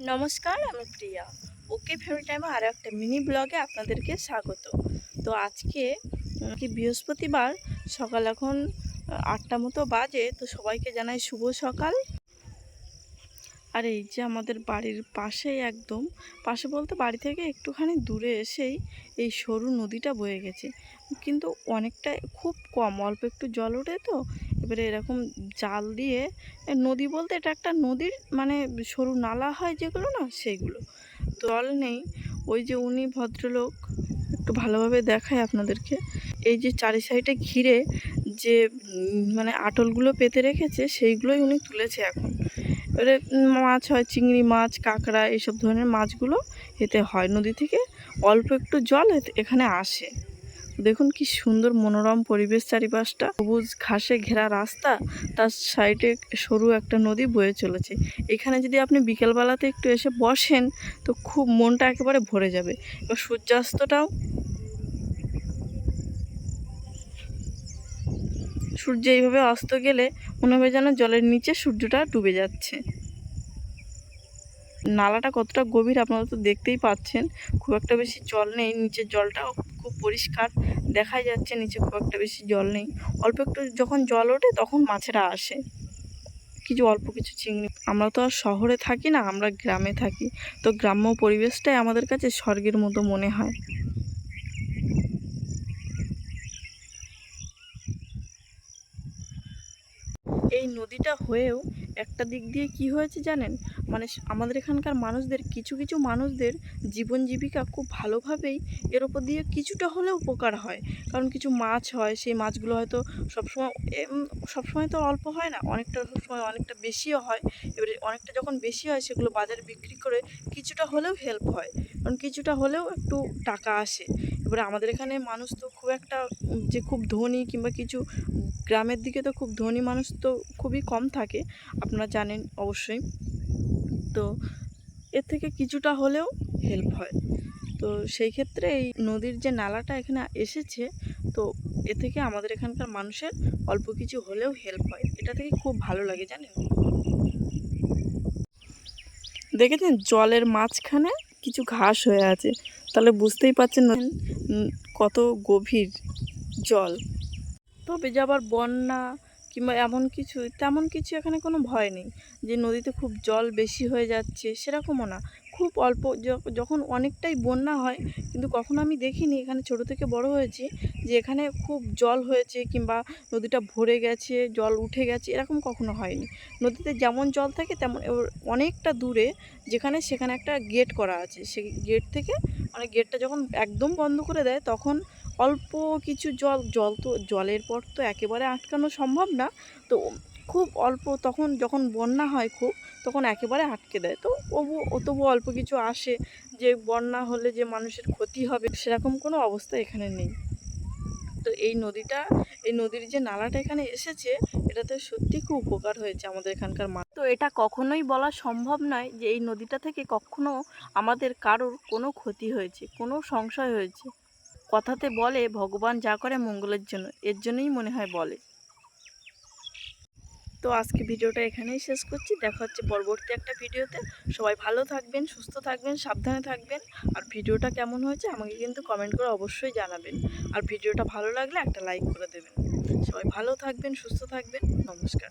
নমস্কার, আমি প্রিয়া। ওকে ফ্যামিলি টাইমে আরও একটা মিনি ব্লগে আপনাদেরকে স্বাগত। তো আজকে কি বৃহস্পতিবার, সকাল এখন আটটা মতো বাজে, তো সবাইকে জানাই শুভ সকাল। আর এই যে আমাদের বাড়ির পাশেই একদম, পাশে বলতে বাড়ি থেকে একটুখানি দূরে এসেই এই সরু নদীটা বয়ে গেছে। কিন্তু অনেকটা খুব কম, অল্প একটু জল ওঠে তো এবারে এরকম জাল দিয়ে নদী বলতে এটা একটা নদীর মানে সরু নালা হয় যেগুলো না, সেইগুলো। জল নেই। ওই যে উনি ভদ্রলোক একটু ভালোভাবে দেখায় আপনাদেরকে। এই যে চারি সাইডে ঘিরে যে মানে আটলগুলো পেতে রেখেছে, সেইগুলোই উনি তুলেছে এখন। এবারে মাছ হয়, চিংড়ি মাছ, কাঁকড়া, এইসব ধরনের মাছগুলো এতে হয় নদী থেকে। অল্প একটু জল এখানে আসে। দেখুন কি সুন্দর মনোরম পরিবেশ চারিপাশটা। সবুজ ঘাসে ঘেরা রাস্তা, তার সাইডে সরু একটা নদী বয়ে চলেছে। এখানে যদি আপনি বিকেলবেলাতে একটু এসে বসেন, তো খুব মনটা একেবারে ভরে যাবে। এবার সূর্যাস্তটাও সূর্য এইভাবে অস্ত গেলে মনে হবে যেন জলের নিচে সূর্যটা ডুবে যাচ্ছে। নালাটা কতটা গভীর আপনারা তো দেখতেই পাচ্ছেন। খুব একটা বেশি জল নেই, নিচের জলটাও খুব পরিষ্কার দেখাই যাচ্ছে, নিচে খুব একটা বেশি জল নেই। অল্প একটু যখন জল ওঠে তখন মাছেরা আসে। কিছু অল্প কিছু চিংড়ি। আমরা তো আর শহরে থাকি না, আমরা গ্রামে থাকি। তো গ্রাম্য পরিবেশটাই আমাদের কাছে স্বর্গের মতো মনে হয়। এই নদীটা হয়েও একটা দিক দিয়ে কি হয়েছে জানেন? মানে আমাদের এখানকার মানুষদের, কিছু কিছু মানুষদের জীবন জীবিকা খুব ভালোভাবেই এর ওপর দিয়ে কিছুটা হলেও উপকার হয়। কারণ কিছু মাছ হয়, সেই মাছগুলো হয়তো সবসময় সবসময় তো অল্প হয় না, অনেকটা সবসময় অনেকটা বেশিও হয়। এবারে অনেকটা যখন বেশি হয়, সেগুলো বাজারে বিক্রি করে কিছুটা হলেও হেল্প হয়। কারণ কিছুটা হলেও একটু টাকা আসে। এবারে আমাদের এখানে মানুষ তো খুব একটা, যে খুব ধনী কিংবা কিছু গ্রামের দিকে তো খুব ধনী মানুষ তো খুবই কম থাকে, আপনারা জানেন অবশ্যই। তো এর থেকে কিছুটা হলেও হেল্প হয়। তো সেই ক্ষেত্রে এই নদীর যে নালাটা এখানে এসেছে, তো এ থেকে আমাদের এখানকার মানুষের অল্প কিছু হলেও হেল্প হয়। এটা থেকে খুব ভালো লাগে, জানেন? দেখেছেন জলের মাঝখানে কিছু ঘাস হয়ে আছে। তাহলে বুঝতেই পারছেন কত গভীর জল। তবে যে আবার বন্যা কিংবা এমন কিছু, তেমন কিছু এখানে কোনো ভয় নেই। যে নদীতে খুব জল বেশি হয়ে যাচ্ছে সেরকমও না। খুব অল্প যখন অনেকটাই বন্যা হয়, কিন্তু কখনো আমি দেখিনি, এখানে ছোট থেকে বড় হয়েছি, যে এখানে খুব জল হয়েছে কিংবা নদীটা ভরে গেছে, জল উঠে গেছে, এরকম কখনো হয়নি। নদীতে যেমন জল থাকে তেমন অনেকটা দূরে যেখানে সেখানে একটা গেট করা আছে। সেই গেট থেকে মানে গেটটা যখন একদম বন্ধ করে দেয়, তখন অল্প কিছু জল জল তো, জলের পর তো একেবারে আটকানো সম্ভব না, তো খুব অল্প, তখন যখন বন্যা হয় খুব, তখন একেবারে আটকে দেয়। তো তবু তবু অল্প কিছু আসে যে বন্যা হলে যে মানুষের ক্ষতি হবে, সেরকম কোনো অবস্থা এখানে নেই। তো এই নদীটা, এই নদীর যে নালাটা এখানে এসেছে, এটাতে সত্যি খুব উপকার হয়েছে আমাদের এখানকার মানুষ। তো এটা কখনোই বলা সম্ভব নয় যে এই নদীটা থেকে কখনো আমাদের কারোর কোনো ক্ষতি হয়েছে, কোনো সংশয় হয়েছে। কথাতে বলে, ভগবান যা করে মঙ্গলের জন্য, এর জন্যই মনে হয় বলে। তো আজকে ভিডিওটা এখানেই শেষ করছি। দেখা হচ্ছে পরবর্তী একটা ভিডিওতে। সবাই ভালো থাকবেন, সুস্থ থাকবেন, সাবধানে থাকবেন। আর ভিডিওটা কেমন হয়েছে আমাকে কিন্তু কমেন্ট করে অবশ্যই জানাবেন। আর ভিডিওটা ভালো লাগলে একটা লাইক করে দেবেন। সবাই ভালো থাকবেন, সুস্থ থাকবেন। নমস্কার।